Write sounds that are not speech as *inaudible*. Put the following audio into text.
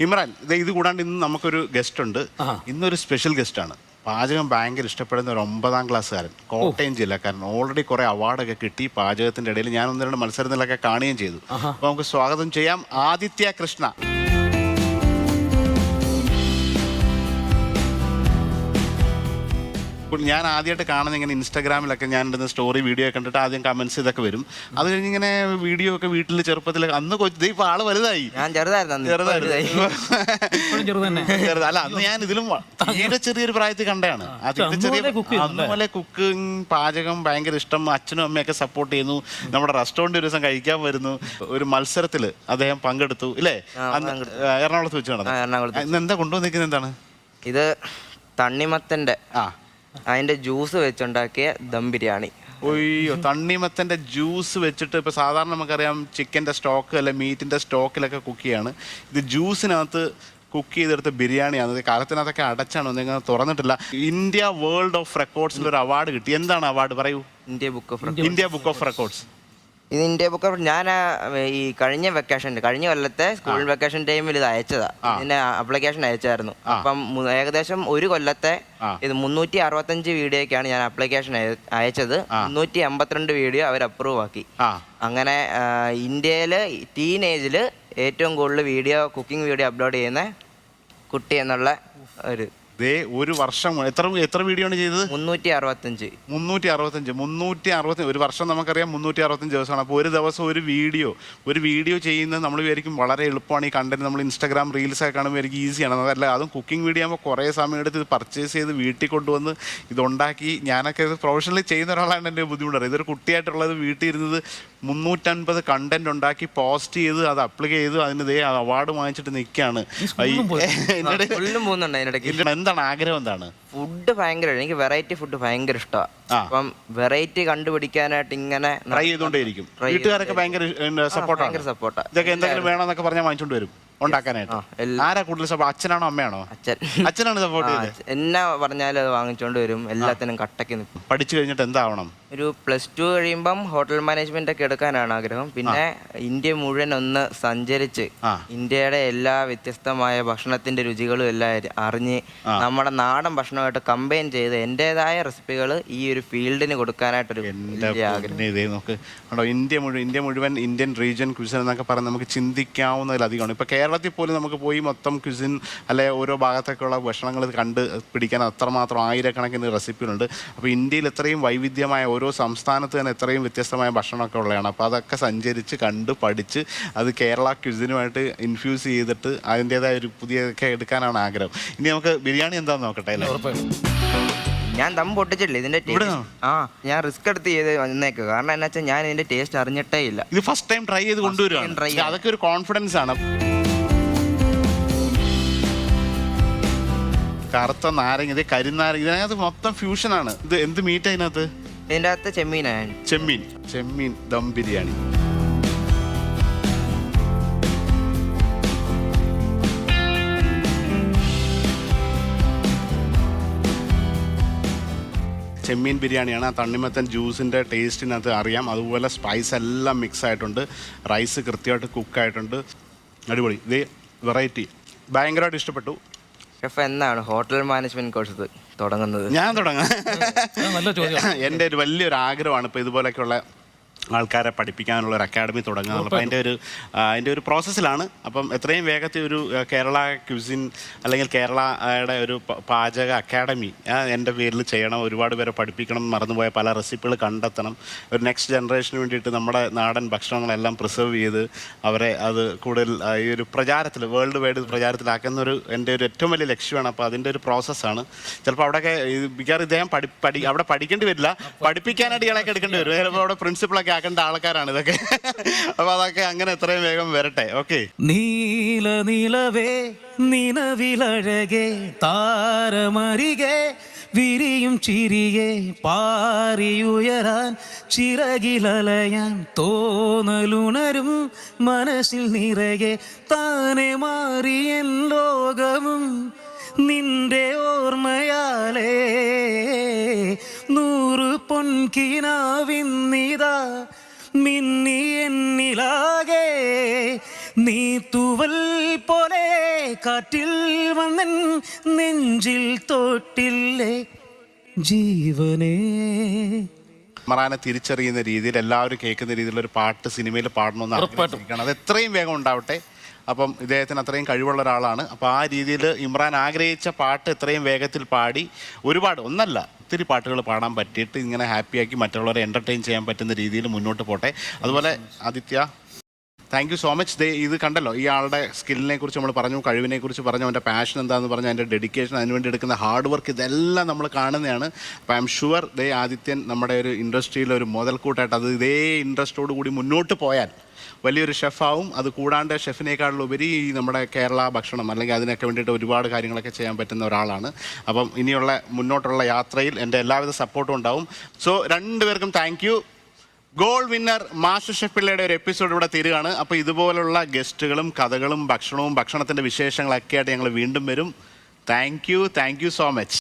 ഇമ്രാൻ ഇത് ഇത് കൂടാണ്ട് ഇന്ന് നമുക്കൊരു ഗസ്റ്റ് ഉണ്ട്. ഇന്നൊരു സ്പെഷ്യൽ ഗസ്റ്റ് ആണ്. പാചകം ഭയങ്കര ഇഷ്ടപ്പെടുന്ന ഒരു ഒമ്പതാം ക്ലാസ്സുകാരൻ കോട്ടയം ജില്ലക്കാരൻ. ഓൾറെഡി കുറെ അവാർഡൊക്കെ കിട്ടി പാചകത്തിന്റെ ഇടയിൽ. ഞാൻ ഒന്ന് രണ്ട് മത്സരത്തിലൊക്കെ കാണുകയും ചെയ്തു. അപ്പൊ നമുക്ക് സ്വാഗതം ചെയ്യാം. ആദിത്യ കൃഷ്ണ. ഞാൻ ആദ്യമായിട്ട് കാണുന്ന ഇങ്ങനെ ഇൻസ്റ്റാഗ്രാമിലൊക്കെ ഞാൻ ഇടുന്ന സ്റ്റോറി വീഡിയോ ഒക്കെ കണ്ടിട്ട് ആദ്യം കമന്റ്സ് ഇതൊക്കെ വരും. അത് കഴിഞ്ഞ് ഇങ്ങനെ വീഡിയോ ഒക്കെ വീട്ടിൽ ചെറുപ്പത്തിൽ അന്ന് കൊച്ചു ഇപ്പൊ ആൾ വലുതായി. ഞാൻ ചെറുതായിരുന്നു അല്ല അന്ന് ഞാൻ ഇതിലും തീരെ ചെറിയൊരു പ്രായത്തിൽ കണ്ടതാണ്. അതിന്റെ ചെറിയ അന്ന് പോലെ കുക്കിംഗ് പാചകം ഭയങ്കര ഇഷ്ടം. അച്ഛനും അമ്മയൊക്കെ സപ്പോർട്ട് ചെയ്യുന്നു. നമ്മുടെ റെസ്റ്റോറന്റ് ഒരു ദിവസം കഴിക്കാൻ വരുന്നു. ഒരു മത്സരത്തിൽ അദ്ദേഹം പങ്കെടുത്തു. ഇല്ലേ? അന്ന് എറണാകുളത്ത് വെച്ച് നടന്നു എറണാകുളത്ത് ഇന്ന് എന്താ കൊണ്ടുവന്നിരിക്കുന്നത് എന്താണ്? ഇത് തണ്ണിമത്തന്റെ ആ. അതിന്റെ ജ്യൂസ് വെച്ചുണ്ടാക്കിയ ദം ബിരിയാണി. ഒയ്യോ തണ്ണിമത്തന്റെ ജ്യൂസ് വെച്ചിട്ട് ഇപ്പൊ സാധാരണ നമുക്കറിയാം ചിക്കന്റെ സ്റ്റോക്ക് അല്ലെ മീറ്റിന്റെ സ്റ്റോക്കിലൊക്കെ കുക്ക് ചെയ്യാണ്. ഇത് ജ്യൂസിനകത്ത് കുക്ക് ചെയ്തെടുത്ത ബിരിയാണിയാണ്. ഇത് കാലത്തിനകത്തൊക്കെ അടച്ചാണ് നിങ്ങൾ തുറന്നിട്ടില്ല. ഇന്ത്യ വേൾഡ് ഓഫ് റെക്കോർഡ്സിൽ ഒരു അവാർഡ് കിട്ടി. എന്താണ് അവാർഡ് പറയൂ? India book of India book of records. ഇത് ഇന്ത്യ ബുക്ക് ഞാൻ ഈ കഴിഞ്ഞ വെക്കേഷൻ കഴിഞ്ഞ കൊല്ലത്തെ സ്കൂൾ വെക്കേഷൻ ടൈമിൽ ഇത് അയച്ചതാ. ഇതിന്റെ അപ്ലിക്കേഷൻ അയച്ചായിരുന്നു അപ്പം ഏകദേശം ഒരു കൊല്ലത്തെ ഇത് മുന്നൂറ്റി അറുപത്തഞ്ച് വീഡിയോക്കാണ് ഞാൻ അപ്ലിക്കേഷൻ അയച്ചത്. മുന്നൂറ്റി എൺപത്തിരണ്ട് വീഡിയോ അവർ അപ്രൂവ് ആക്കി. അങ്ങനെ ഇന്ത്യയിൽ ടീനേജിൽ ഏറ്റവും കൂടുതൽ വീഡിയോ കുക്കിംഗ് വീഡിയോ അപ്ലോഡ് ചെയ്യുന്ന കുട്ടി എന്നുള്ള ഒരു ദേ ഒരു വർഷം എത്ര എത്ര വീഡിയോ ആണ് ചെയ്തത്? മുന്നൂറ്റി അറുപത്തഞ്ച് മുന്നൂറ്റി അറുപത്തഞ്ച് മുന്നൂറ്റി അറുപത്തി ഒരു വർഷം നമുക്കറിയാം മുന്നൂറ്റി അറുപത്തഞ്ച് ദിവസമാണ്. അപ്പോൾ ഒരു ദിവസം ഒരു വീഡിയോ ഒരു വീഡിയോ ചെയ്യുന്നത് നമ്മൾ വിചാരിക്കും വളരെ എളുപ്പമാണ് ഈ കണ്ടന്റ് നമ്മൾ ഇൻസ്റ്റാഗ്രാം റീൽസ് ഒക്കെ കാണുമ്പോൾ എനിക്ക് ഈസിയാണ് അതല്ല അതും കുക്കിംഗ് വീഡിയോ ആകുമ്പോൾ കുറേ സമയം എടുത്ത് ഇത് പർച്ചേസ് ചെയ്ത് വീട്ടിൽ കൊണ്ടുവന്ന് ഇതുണ്ടാക്കി. ഞാനൊക്കെ ഇത് പ്രൊഫഷണലി ചെയ്യുന്ന ഒരാളാണ് എന്റെ ബുദ്ധിമുട്ടറിയത് ഇതൊരു കുട്ടിയായിട്ടുള്ളത് വീട്ടിൽ ഇരുന്നത് മുന്നൂറ്റൻപത് കണ്ടന്റ് ഉണ്ടാക്കി പോസ്റ്റ് ചെയ്ത് അത് അപ്ലൈ ചെയ്ത് അതിന് ദേ അവാർഡ് വാങ്ങിച്ചിട്ട് നിൽക്കുകയാണ്. *laughs* എന്താണ് ആഗ്രഹം എന്താണ്? ഫുഡ് ഭയങ്കര എനിക്ക് വെറൈറ്റി ഫുഡ് ഭയങ്കര ഇഷ്ടമാണ് ആ. അപ്പം വെറൈറ്റി കണ്ടുപിടിക്കാനായിട്ട് ഇങ്ങനെ ട്രൈ ചെയ്തുകൊണ്ടേയിരിക്കും. Try വീട്ടുകാരൊക്കെ ഭയങ്കര സപ്പോർട്ടാണ് ഭയങ്കര സപ്പോർട്ടാ ഇതൊക്കെ എന്തെങ്കിലും വേണമെന്നൊക്കെ പറഞ്ഞാൽ വാങ്ങിച്ചോണ്ട് വരും. ഉണ്ടാക്കാനായിട്ട്. ആ, എല്ലാ- ആരാ കൂടുതൽ സപ്പോർട്ട് അച്ഛനാണോ അമ്മയാണോ? അച്ഛൻ. അച്ഛനാണ് സപ്പോർട്ട് ആ, ചെയ്തത്. എന്നാ പറഞ്ഞാലും അത് വാങ്ങിച്ചോണ്ട് വരും. എല്ലാത്തിനും കട്ടക്ക് നിൽക്കും പഠിച്ചു കഴിഞ്ഞിട്ട് എന്താവണം? ഒരു പ്ലസ് ടു കഴിയുമ്പം ഹോട്ടൽ മാനേജ്മെന്റ് ഒക്കെ എടുക്കാനാണ് ആഗ്രഹം. പിന്നെ ഇന്ത്യ മുഴുവൻ ഒന്ന് സഞ്ചരിച്ച് ഇന്ത്യയുടെ എല്ലാ വ്യത്യസ്തമായ ഭക്ഷണത്തിന്റെ രുചികളും എല്ലാം അറിഞ്ഞ് നമ്മുടെ നാടൻ ഭക്ഷണമായിട്ട് കമ്പൈൻ ചെയ്ത് എന്റെതായ റെസിപ്പികൾ ഈ ഒരു ഫീൽഡിന് കൊടുക്കാനായിട്ടൊരു എന്റെ വലിയ ആഗ്രഹം. പൊന്നേ, ഇതേ നോക്ക് കണ്ടോ ഇന്ത്യ മുഴുവൻ ഇന്ത്യ മുഴുവൻ ഇന്ത്യൻ റീജിയൻ ക്വിസിൻ എന്നൊക്കെ പറഞ്ഞ് നമുക്ക് ചിന്തിക്കാവുന്നതിലധികമാണ്. ഇപ്പോൾ കേരളത്തിൽ പോലും നമുക്ക് പോയി മൊത്തം ക്വിസിൻ അല്ലെ ഓരോ ഭാഗത്തൊക്കെയുള്ള ഭക്ഷണങ്ങൾ കണ്ട് പിടിക്കാൻ അത്രമാത്രം ആയിരക്കണക്കിന് റെസിപ്പികളുണ്ട് അപ്പോൾ ഇന്ത്യയിൽ ഇത്രയും വൈവിധ്യമായ ഓരോ സംസ്ഥാനത്ത് തന്നെ എത്രയും വ്യത്യസ്തമായ ഭക്ഷണമൊക്കെ ഉള്ളതാണ്. അപ്പോൾ അതൊക്കെ സഞ്ചരിച്ച് കണ്ട് പഠിച്ച് അത് കേരള ക്വിസിനുമായിട്ട് ഇൻഫ്യൂസ് ചെയ്തിട്ട് അതിന്റെതായ ഒരു പുതിയതൊക്കെ എടുക്കാനാണ് ആഗ്രഹം. ഇനി നമുക്ക് ബിരിയാണി എന്താണെന്ന് നോക്കട്ടെ അല്ലേ? ഞാൻ ദം പൊട്ടിച്ചിട്ടില്ല. ഇതിന്റെ ടേസ്റ്റ് ആ ഞാൻ റിസ്ക് എടുത്ത് ചെയ്ത് വന്നേക്ക്. കാരണം എന്നാ വെച്ചാൽ ഞാൻ ഇതിന്റെ ടേസ്റ്റ് അറിഞ്ഞിട്ടേ ഇല്ല. ഇത് ഫസ്റ്റ് ടൈം ട്രൈ ചെയ്ത് കൊണ്ടുവരുവാണ്. അതൊക്കെ ഒരു കോൺഫിഡൻസ് ആണ്. കറുത്ത നാരങ്ങ ഇത് കരിനാരങ്ങ ഇതിനകത്ത് മൊത്തം ഫ്യൂഷനാണ് ഇത് എന്ത് മീറ്റ് അതിനകത്ത് ഇതിന്റെ അകത്ത് ചെമ്മീനാണ്. ചെമ്മീൻ. ചെമ്മീൻ ദം ബിരിയാണി. ചെമ്മീൻ ബിരിയാണിയാണ് ആ തണ്ണിമത്തൻ ജ്യൂസിന്റെ ടേസ്റ്റിനകത്ത് അറിയാം. അതുപോലെ സ്പൈസ് എല്ലാം മിക്സ് ആയിട്ടുണ്ട്. റൈസ് കൃത്യമായിട്ട് കുക്കായിട്ടുണ്ട് അടിപൊളി. ഇത് വെറൈറ്റി ഭയങ്കരമായിട്ട് ഇഷ്ടപ്പെട്ടു. ഷെഫ് എന്നാണ് ഹോട്ടൽ മാനേജ്മെന്റ് കോഴ്സ് തുടങ്ങുന്നത്. ഞാൻ തുടങ്ങാം. എന്റെ നല്ല ചോദ്യം എന്റെ ഒരു വലിയൊരു ആഗ്രഹമാണ് ഇപ്പോൾ ഇതുപോലെയൊക്കെയുള്ള ആൾക്കാരെ പഠിപ്പിക്കാനുള്ള ഒരു അക്കാഡമി തുടങ്ങുക. അപ്പോൾ അതിന്റെ ഒരു അതിന്റെ ഒരു പ്രോസസ്സിലാണ് അപ്പം എത്രയും വേഗത്തിൽ ഒരു കേരള ക്യുസിൻ അല്ലെങ്കിൽ കേരളയുടെ ഒരു പാചക അക്കാഡമി എന്റെ പേരിൽ ചെയ്യണം. ഒരുപാട് പേരെ പഠിപ്പിക്കണം. മറന്നുപോയ പല റെസിപ്പികൾ കണ്ടെത്തണം. ഒരു നെക്സ്റ്റ് ജനറേഷന് വേണ്ടിയിട്ട് നമ്മുടെ നാടൻ ഭക്ഷണങ്ങളെല്ലാം പ്രിസർവ് ചെയ്ത് അവരെ അത് കൂടുതൽ ഈ ഒരു പ്രചാരത്തിൽ വേൾഡ് വൈഡ് പ്രചാരത്തിലാക്കുന്ന ഒരു എന്റെ ഒരു ഏറ്റവും വലിയ ലക്ഷ്യമാണ്. അപ്പോൾ അതിന്റെ ഒരു പ്രോസസ്സാണ് ചിലപ്പോൾ അവിടെയൊക്കെ മിക്കവാറും ഇദ്ദേഹം പഠി പഠി അവിടെ പഠിക്കേണ്ടി വരില്ല. പഠിപ്പിക്കാനായിട്ട് ഇയാളൊക്കെ എടുക്കേണ്ടി വരും. ചിലപ്പോൾ അവിടെ പ്രിൻസിപ്പളൊക്കെ ആക്കേണ്ട ആൾക്കാരാണ് ഇതൊക്കെ. അപ്പൊ അതൊക്കെ അങ്ങനെ എത്രയും വേഗം വരട്ടെ. ഓക്കെ നീല നീലവേ നിലവിലഴകെ താരമരികെ വിരിയും ചിരിയെ പാറിയുയരാൻ ചിറകിലലയാൻ തോന്നലുണരും മനസ്സിൽ നിറയെ താനെ മാറിയൻ ലോകവും നിന്റെ ഓർമ്മയാലേ. പൊൻകിനാവിന്നിതാ മിന്നി എന്നിലാകെ. നീ തുവൽ പോലെ കാറ്റിൽ വന്നൻ നെഞ്ചിൽ തൊട്ടില്ലേ ജീവനേ. മറാനെ തിരിച്ചറിയുന്ന രീതിയിൽ എല്ലാവരും കേൾക്കുന്ന രീതിയിലുള്ള ഒരു പാട്ട് സിനിമയിൽ പാടണമെന്ന് അത് എത്രയും വേഗം ഉണ്ടാവട്ടെ. അപ്പം ഇദ്ദേഹത്തിന് അത്രയും കഴിവുള്ള ഒരാളാണ്. അപ്പോൾ ആ രീതിയിൽ ഇമ്രാൻ ആഗ്രഹിച്ച പാട്ട് ഇത്രയും വേഗത്തിൽ പാടി ഒരുപാട് ഒന്നല്ല ഒത്തിരി പാട്ടുകൾ പാടാൻ പറ്റിയിട്ട് ഇങ്ങനെ ഹാപ്പിയാക്കി മറ്റുള്ളവരെ എന്റർടൈൻ ചെയ്യാൻ പറ്റുന്ന രീതിയിൽ മുന്നോട്ട് പോട്ടെ. അതുപോലെ Aditya thank you so much ദേ ഇത് കണ്ടല്ലോ ഈ ആളുടെ സ്കില്ലിനെ കുറിച്ച് നമ്മൾ പറഞ്ഞു കഴിവിനെ കുറിച്ച് പറഞ്ഞു അവന്റെ പാഷൻ എന്താണെന്ന് പറഞ്ഞു അതിന്റെ ഡെഡിക്കേഷൻ അതിനുവേണ്ടി എടുക്കുന്ന ഹാർഡ് വർക്ക് ഇതെല്ലാം നമ്മൾ കാണുന്നതാണ്. അപ്പോൾ ഐ എം ഷുവർ ദേ ആദിത്യൻ നമ്മുടെ ഒരു ഇൻഡസ്ട്രിയിലെ ഒരു മുതൽക്കൂട്ടായിട്ട് അത് ഇതേ ഇൻട്രസ്റ്റോട് കൂടി മുന്നോട്ട് പോയാൽ വലിയൊരു ഷെഫാവും അത് കൂടാണ്ട് ഷെഫിനേക്കാളുപരി ഈ നമ്മുടെ കേരള ഭക്ഷണം അല്ലെങ്കിൽ അതിനൊക്കെ വേണ്ടിയിട്ട് ഒരുപാട് കാര്യങ്ങളൊക്കെ ചെയ്യാൻ പറ്റുന്ന ഒരാളാണ്. അപ്പം ഇനിയുള്ള മുന്നോട്ടുള്ള യാത്രയിൽ എന്റെ എല്ലാവിധ സപ്പോർട്ടും ഉണ്ടാവും. സോ രണ്ടുപേർക്കും thank goal winner master chef പിള്ളയുടെ ഒരു എപ്പിസോഡ് ഇവിടെ തീരുകയാണ്. അപ്പോൾ ഇതുപോലുള്ള ഗസ്റ്റുകളും കഥകളും ഭക്ഷണവും ഭക്ഷണത്തിന്റെ വിശേഷങ്ങളൊക്കെ ആയിട്ട് ഞങ്ങൾ വീണ്ടും വരും. Thank you thank you so much